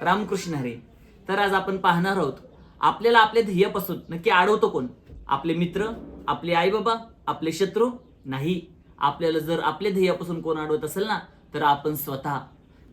रामकृष्ण हरे. तर आज आपण पाहणार आहोत आपल्याला आपल्या ध्येयापासून नक्की अडवतो कोण? आपले मित्र आपले आई बाबा आपले शत्रू? नाही. आपल्याला जर आपल्या ध्येयापासून कोण अडवत असेल ना तर आपण स्वतः.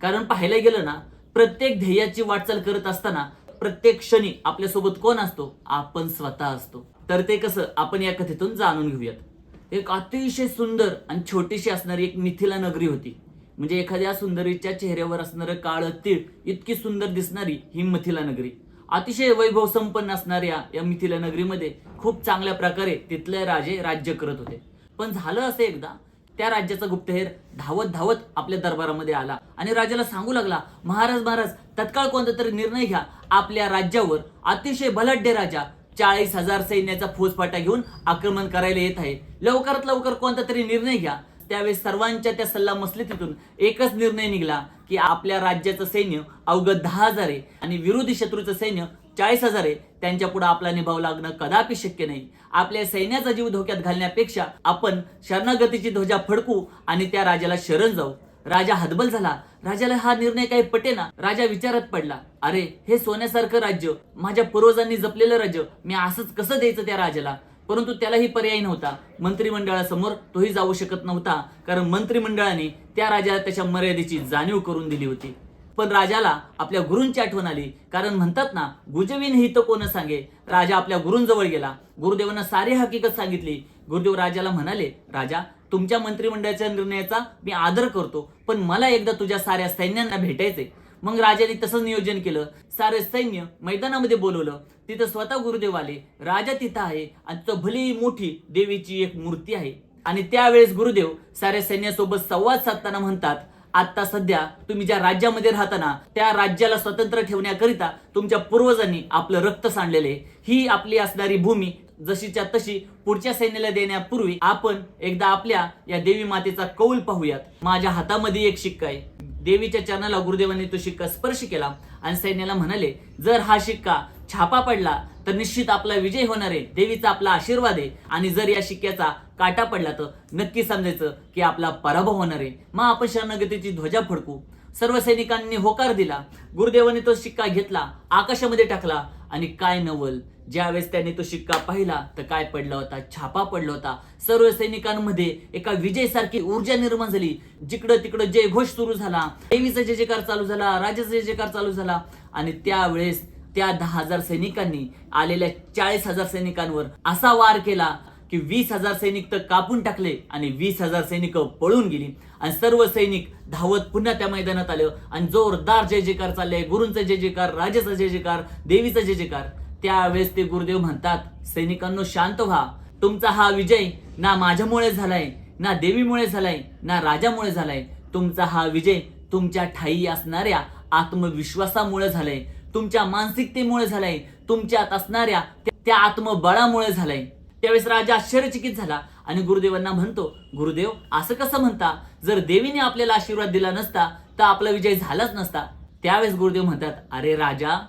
कारण पाहायला गेलं ना प्रत्येक ध्येयाची वाटचाल करत असताना प्रत्येक क्षणी आपल्यासोबत कोण असतो? आपण स्वतः असतो. तर ते कसं आपण या कथेतून जाणून घेऊयात. एक अतिशय सुंदर आणि छोटीशी असणारी एक मिथिला नगरी होती. म्हणजे एखाद्या सुंदरीच्या चेहऱ्यावर असणारं काळं तीळ इतकी सुंदर दिसणारी ही मिथिला नगरी. अतिशय वैभव संपन्न असणाऱ्या या मिथिला नगरीमध्ये खूप चांगल्या प्रकारे तिथले राजे राज्य करत होते. पण झालं असं एकदा त्या राज्याचा गुप्तहेर धावत धावत आपल्या दरबारामध्ये आला आणि राजाला सांगू लागला महाराज महाराज तत्काळ कोणता तरी निर्णय घ्या. आपल्या राज्यावर अतिशय बलाढ्य राजा चाळीस हजार सैन्याचा फौजफाटा घेऊन आक्रमण करायला येत आहे. लवकरात लवकर कोणता तरी निर्णय घ्या. त्यावेळेस सर्वांच्या त्या सल्ला मसलतीतून एकच निर्णय निघाला की आपल्या राज्याचं सैन्य अवघं दहा हजार आहे आणि विरोधी शत्रूचं सैन्य चाळीस हजार आहे. त्यांच्या पुढे आपला निभाव लागणं कदापि शक्य नाही. आपल्या सैन्याचा जीव धोक्यात घालण्यापेक्षा आपण शरणागतीची ध्वजा फडकू आणि त्या राजाला शरण जाऊ. राजा हतबल झाला. राजाला हा निर्णय काही पटेना. राजा विचारात पडला अरे हे सोन्यासारखं राज्य माझ्या पूर्वजांनी जपलेलं राज्य मी असंच कसं द्यायचं त्या राजाला? परंतु त्यालाही पर्याय नव्हता. मंत्रिमंडळासमोर तोही जाऊ शकत नव्हता कारण मंत्रिमंडळाने त्या राजाला त्याच्या मर्यादेची जाणीव करून दिली होती. पण राजाला आपल्या गुरूंची आठवण आली कारण म्हणतात ना गुजवीन हित तर कोण सांगे? राजा आपल्या गुरूंजवळ गेला. गुरुदेवांना सारी हकीकत सांगितली. गुरुदेव राजाला म्हणाले राजा तुमच्या मंत्रिमंडळाच्या निर्णयाचा मी आदर करतो पण मला एकदा तुझ्या साऱ्या सैन्यांना भेटायचे मग राजाने तसंच नियोजन केलं. सारे सैन्य मैदानामध्ये बोलवलं. तिथं स्वतः गुरुदेव आले. राजा तिथं आहे आणि तिथं भली मोठी देवीची एक मूर्ती आहे. आणि त्यावेळेस गुरुदेव साऱ्या सैन्यासोबत संवाद साधताना म्हणतात आता सध्या तुम्ही ज्या राज्यामध्ये राहताना त्या राज्याला स्वतंत्र ठेवण्याकरिता तुमच्या पूर्वजांनी आपलं रक्त सांडलेले ही आपली असणारी भूमी जशीच्या तशी पुढच्या सैन्याला देण्यापूर्वी आपण एकदा आपल्या या देवी मातेचा कौल पाहूयात. माझ्या हातामध्ये एक शिक्का आहे. देवीच्या चरणाला गुरुदेवाने तो शिक्का स्पर्श केला आणि सैन्याला म्हणाले जर हा शिक्का छापा पडला तर निश्चित आपला विजय होणार आहे. देवीचा आपला आशीर्वाद आहे. आणि जर या शिक्क्याचा काटा पडला तर नक्की समजायचं की आपला पराभव होणार आहे. मग आपण शरणगतीची ध्वजा फडकू. सर्व सैनिकांनी होकार दिला. गुरुदेवाने तो शिक्का घेतला आकाशामध्ये टाकला आणि काय नवल? ज्यावेळेस त्याने तो शिक्का पाहिला तर काय पडला होता? छापा पडला होता. सर्व सैनिकांमध्ये एका विजयसारखी ऊर्जा निर्माण झाली. जिकडं तिकडं जय घोष सुरू झाला देवीचा जय जयकार चालू झाला राजाचा जय जयकार चालू झाला. आणि त्यावेळेस त्या दहा हजार सैनिकांनी आलेल्या चाळीस हजार सैनिकांवर असा वार केला की वीस हजार सैनिक तर कापून टाकले आणि वीस हजार सैनिक पळून गेली. आणि सर्व सैनिक धावत पुन्हा त्या मैदानात आलं. आणि जोरदार जय जयकार चालले. गुरूंचा जय जयकार राजाचा जय जयकार देवीचा जय जयकार त्यावेळेस ते गुरुदेव म्हणतात सैनिकांनो शांत व्हा. तुमचा हा विजय ना माझ्यामुळे झालाय ना देवीमुळे झालाय ना राजामुळे झालाय. तुमचा हा विजय तुमच्या ठाई असणाऱ्या आत्मविश्वासामुळे झालाय. तुमच्या मानसिकतेमुळे झालाय. तुमच्यात असणाऱ्या त्या- त्या आत्मबळामुळे झालाय. त्यावेळेस राजा आश्चर्यचकित झाला आणि गुरुदेवांना म्हणतो गुरुदेव असं कसं म्हणता? जर देवीने आपल्याला आशीर्वाद दिला नसता तर आपला विजय झालाच नसता. त्यावेळेस गुरुदेव म्हणतात अरे राजा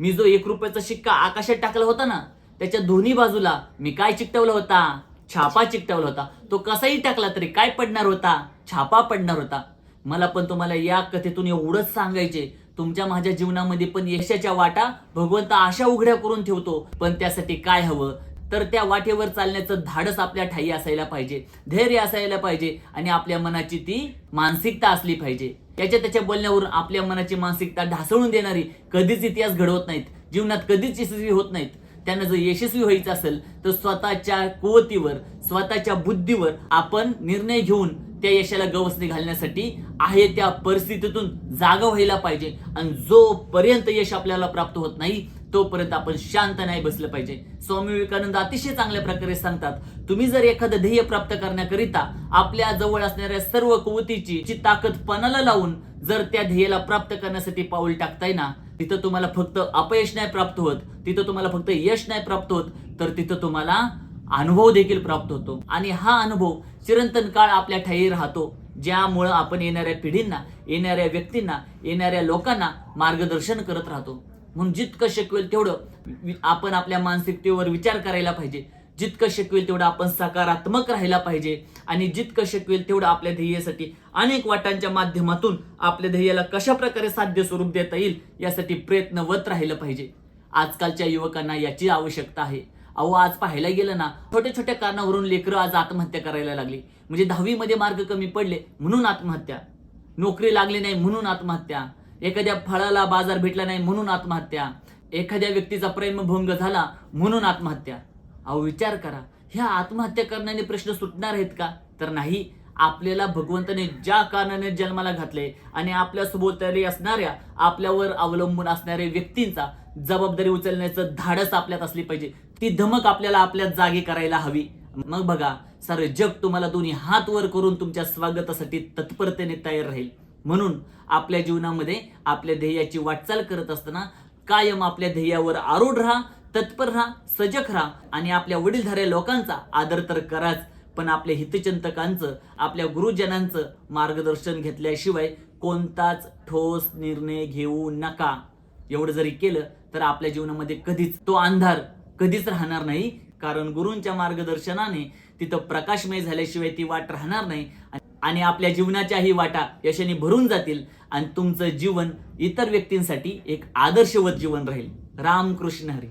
मी जो एक रुपयाचा शिक्का आकाशात टाकला होता ना त्याच्या दोन्ही बाजूला मी काय चिकटवला होता? छापा चिकटवला होता. तो कसाही टाकला तरी काय पडणार होता? छापा पडणार होता. मला पण तुम्हाला या कथेतून एवढंच सांगायचे. तुमच्या माझ्या जीवनामध्ये पण यशाच्या वाटा भगवंत अशा उघड्या करून ठेवतो. पण त्यासाठी काय हवं? तर त्या वाटेवर चालण्याचं धाडस आपल्या ठाई असायला पाहिजे. धैर्य असायला पाहिजे आणि आपल्या मनाची ती मानसिकता असली पाहिजे. त्याच्या त्याच्या बोलण्यावरून आपल्या मनाची मानसिकता ढासळून देणारी कधीच इतिहास घडवत नाहीत. जीवनात कधीच यशस्वी होत नाहीत. त्यांना जर यशस्वी व्हायचं असेल तर स्वतःच्या कुवतीवर स्वतःच्या बुद्धीवर आपण निर्णय घेऊन त्या यशाला गवसणी घालण्यासाठी आहे त्या परिस्थितीतून जागा व्हायला पाहिजे. आणि जोपर्यंत यश आपल्याला प्राप्त होत नाही तोपर्यंत आपण शांत नाही बसलं पाहिजे. स्वामी विवेकानंद अतिशय चांगल्या प्रकारे सांगतात तुम्ही जर एखादं ध्येय प्राप्त करण्याकरिता आपल्या जवळ असणाऱ्या सर्व कुवतीची जी ताकद पणाला लावून जर त्या ध्येयाला प्राप्त करण्यासाठी पाऊल टाकताय ना तिथं तुम्हाला फक्त अपयश नाही प्राप्त होत तिथं तुम्हाला फक्त यश नाही प्राप्त होत तर तिथं तुम्हाला अनुभव देखील प्राप्त होतो. आणि हा अनुभव चिरंतन काळ आपल्या ठाई राहतो ज्यामुळं आपण येणाऱ्या पिढींना येणाऱ्या व्यक्तींना येणाऱ्या लोकांना मार्गदर्शन करत राहतो. म्हणून जितकं शिकवेल तेवढं आपण आपल्या मानसिकतेवर विचार करायला पाहिजे. जितकं शिकवेल तेवढं आपण सकारात्मक राहायला पाहिजे. आणि जितकं शिकवेल तेवढं आपल्या ध्येयासाठी अनेक वाटांच्या माध्यमातून आपल्या ध्येयाला कशा प्रकारे साध्य स्वरूप देता येईल यासाठी प्रयत्नवत राहिलं पाहिजे. आजकालच्या युवकांना याची आवश्यकता आहे. अहो आज पाहायला गेलं ना छोट्या छोट्या कारणावरून लेकरं आज आत्महत्या करायला लागली. म्हणजे दहावीमध्ये मार्क कमी पडले म्हणून आत्महत्या. नोकरी लागली नाही म्हणून आत्महत्या. एखाद्या फळाला बाजार भेटला नाही म्हणून आत्महत्या. एखाद्या व्यक्तीचा प्रेमभंग झाला म्हणून आत्महत्या. अहो विचार करा ह्या आत्महत्या करण्याने प्रश्न सुटणार आहेत का? तर नाही. आपल्याला भगवंताने ज्या कारणाने जन्माला घातले आणि आपल्या सभोवताली असणाऱ्या आपल्यावर अवलंबून असणाऱ्या व्यक्तींचा जबाबदारी उचलण्याचं धाडस आपल्यात असली पाहिजे. ती धमक आपल्याला आपल्या जागी करायला हवी. मग बघा सारं जग तुम्हाला दोन्ही हात वर करून तुमच्या स्वागतासाठी तत्परतेने तयार राहील. म्हणून आपल्या जीवनामध्ये आपल्या ध्येयाची वाटचाल करत असताना कायम आपल्या ध्येयावर आरूढ राहा तत्पर राहा सजग राहा आणि आपल्या वडीलधाऱ्या लोकांचा आदर तर कराच पण आपल्या हितचिंतकांचं आपल्या गुरुजनांचं मार्गदर्शन घेतल्याशिवाय कोणताच ठोस निर्णय घेऊ नका. एवढं जरी केलं तर आपल्या जीवनामध्ये कधीच तो अंधार कधीच राहणार नाही. कारण गुरूंच्या मार्गदर्शनाने तिथं प्रकाशमय झाल्याशिवाय ती वाट राहणार नाही. आणि आपल्या जीवनाच्याही वाटा यशाने भरून जातील आणि तुमचं जीवन इतर व्यक्तींसाठी एक आदर्शवत जीवन राहील. रामकृष्ण हरी.